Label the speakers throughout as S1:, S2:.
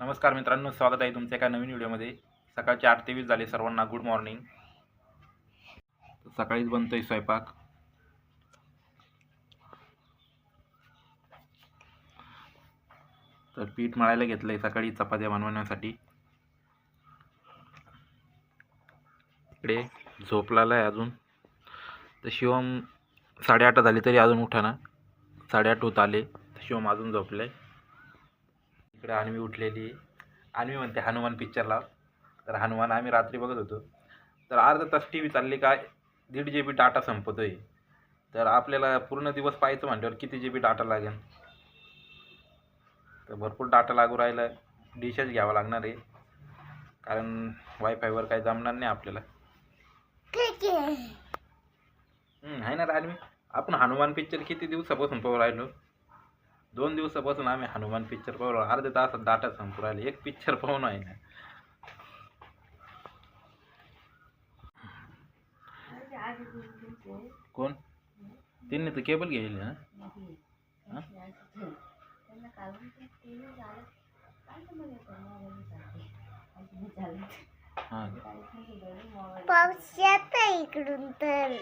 S1: नमस्कार मित्रांनो स्वागत आहे तुमच्या एका नवीन व्हिडिओमध्ये. सकाळचे आठ ते वीस झाले सर्वांना गुड मॉर्निंग सकाळीच बनतोय स्वयंपाक. तर पीठ मळायला घेतलं आहे सकाळी चपात्या बनवण्यासाठी. इकडे झोपलाला आहे अजून. तर शिवम साडेआठ झाली तरी अजून उठाना. साडेआठ होत आले तर शिवम अजून झोपलं आहे इकडे अन्वी उठलेली. अन्वी म्हणते हनुमान पिक्चर लाव. तर हनुमान आम्ही रात्री बघत होतो. तर अर्धा तास टी व्ही चालली काय दीड जी बी डाटा संपतो आहे तर आपल्याला पूर्ण दिवस पाहायचं म्हटल्यावर किती जी बी डाटा लागेल? तर भरपूर डाटा लागू राहिला. डिशच घ्यावा लागणार आहे. कारण वायफायवर काही जमणार नाही आपल्याला. आहे ना रे अन्वी आपण हनुमान पिक्चर किती दिवसापासून पाहू राहिलो? दोन दिवसापासून आम्ही हनुमान पिक्चर पाहू राहिलो. अर्ध्या तासात डाटा संपू राहिले. एक पिक्चर पाहून आहे ना. कोण? त्यांनी तर केबल घेईल ना हा? हा. का?
S2: पाऊस येत इकडून तर.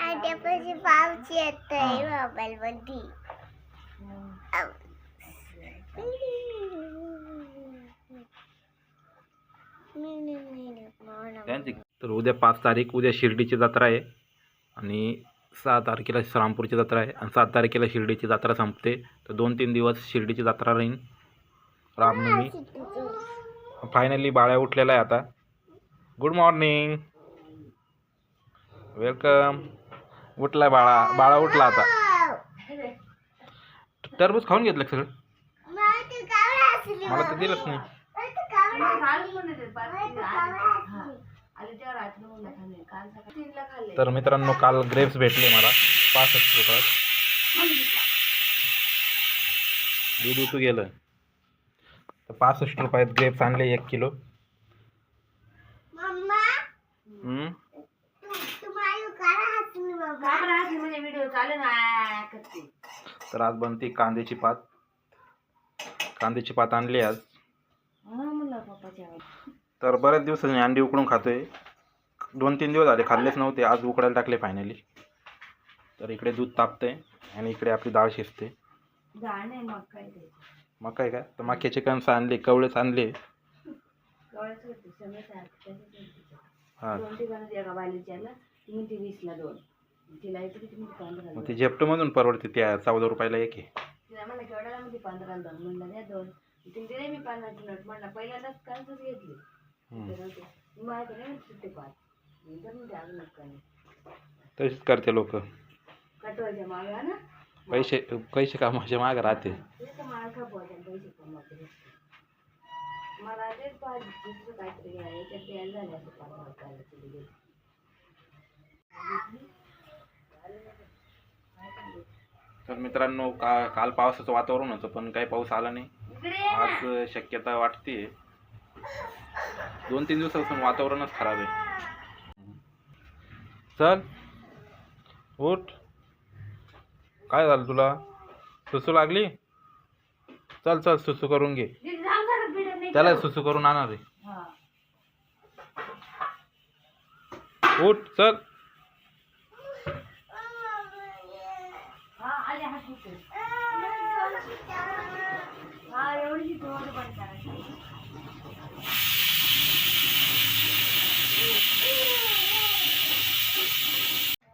S2: आट्यापाशी पाऊस येत मोबाईल मध्ये
S1: त्यांची तर उद्या पाच तारीख उद्या शिर्डीची जत्रा आहे आणि सहा तारखेला श्रामपूरची जत्रा आहे आणि सात तारखेला शिर्डीची जत्रा संपते. तर दोन तीन दिवस शिर्डीची जत्रा राहीन. रामनवमी. फायनली बाळ्या उठलेला आहे आता. गुड मॉर्निंग वेलकम उठलाय बाळा. बाळा उठला आता. टरबूज खाऊन घेतलं का सगळं? मला तर दिलंच नाही. तर मित्रांनो काल ग्रेप्स भेटले मला. पासष्ट रुपयात दूध उतू गेलं. तर पासष्ट रुपयात ग्रेप्स आणले एक किलो.
S2: मम्मा
S1: हम्म?
S2: तुम्हाला करा हसून बाबा.
S3: व्हिडिओ चालू ना करते.
S1: तर आज बनते कांद्याची पात. कांद्याची पात आणली आज. तर बऱ्याच दिवसांनी अंडी उकडून खातोय. दोन तीन दिवस झाले खाल्लेच नव्हते आज उकडायला टाकले फायनली तर इकडे दूध तापतंय आणि इकडे आपली डाळ शिजते.
S3: मग काय
S1: काय तर मक्याचे कणसं आणले कवळेच आणले. हां. मग ते झेप्टोमधून परवडते त्या चौदा रुपयाला एक आहे.
S3: तिला म्हणलं केवढ्याला पंधरा दोन म्हणलं द्या दोन. तिने दिले मी नोट म्हणलं पहिल्यांदाच कालच घेतली.
S1: हम्म.
S3: तर होते. मी माझ्याकडे नाही सुट्टे पाच मी तर म्हणते अजून एक काही
S1: तसेच करते लोक.
S3: कटवायच्या मागा ना?
S1: पैसे पैसे कामाचे माग राहते.
S3: ते तर मला पैसे मला तेच पाहिजे दुसरं काहीतरी आहे याच्यात द्यायला झालं असं पाच रुपयाला किलो घेतली.
S1: तर मित्रांनो का काल पावसाचं वातावरण होतं पण काही पाऊस आला नाही. आज शक्यता वाटते दोन तीन दिवसापासून वातावरणच खराब आहे. चल उठ. काय झालं तुला? सुसू लागली? चल चल सुसू करून घे. त्याला सुसू करून आणणार आहे
S3: हा.
S1: उठ चल.
S3: हा एवढी पण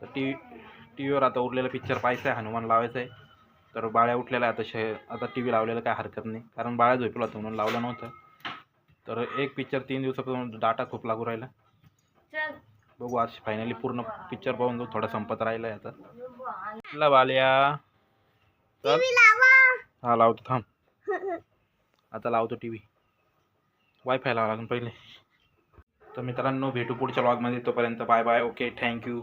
S1: तर टी टी व्हीवर आता उरलेला पिक्चर पाहायचा आहे हनुमान लावायचा आहे तर बाळ्या उठलेला आहे आता शे आता टी व्ही लावलेला काय हरकत नाही. कारण बाळ्या झोपला होता म्हणून लावला नव्हता. तर एक पिक्चर तीन दिवसापासून डाटा खूप लागू राहिला. बघू आज फायनली पूर्ण पिक्चर पाहून जाऊ थोडा संपत राहिला आहे आता बाल्या. हा लावतो थांब. आता लावतो टी व्ही वायफाय लावा लागून पहिले. तर मित्रांनो भेटू पुढच्या ब्लॉगमध्ये तोपर्यंत बाय बाय ओके थँक्यू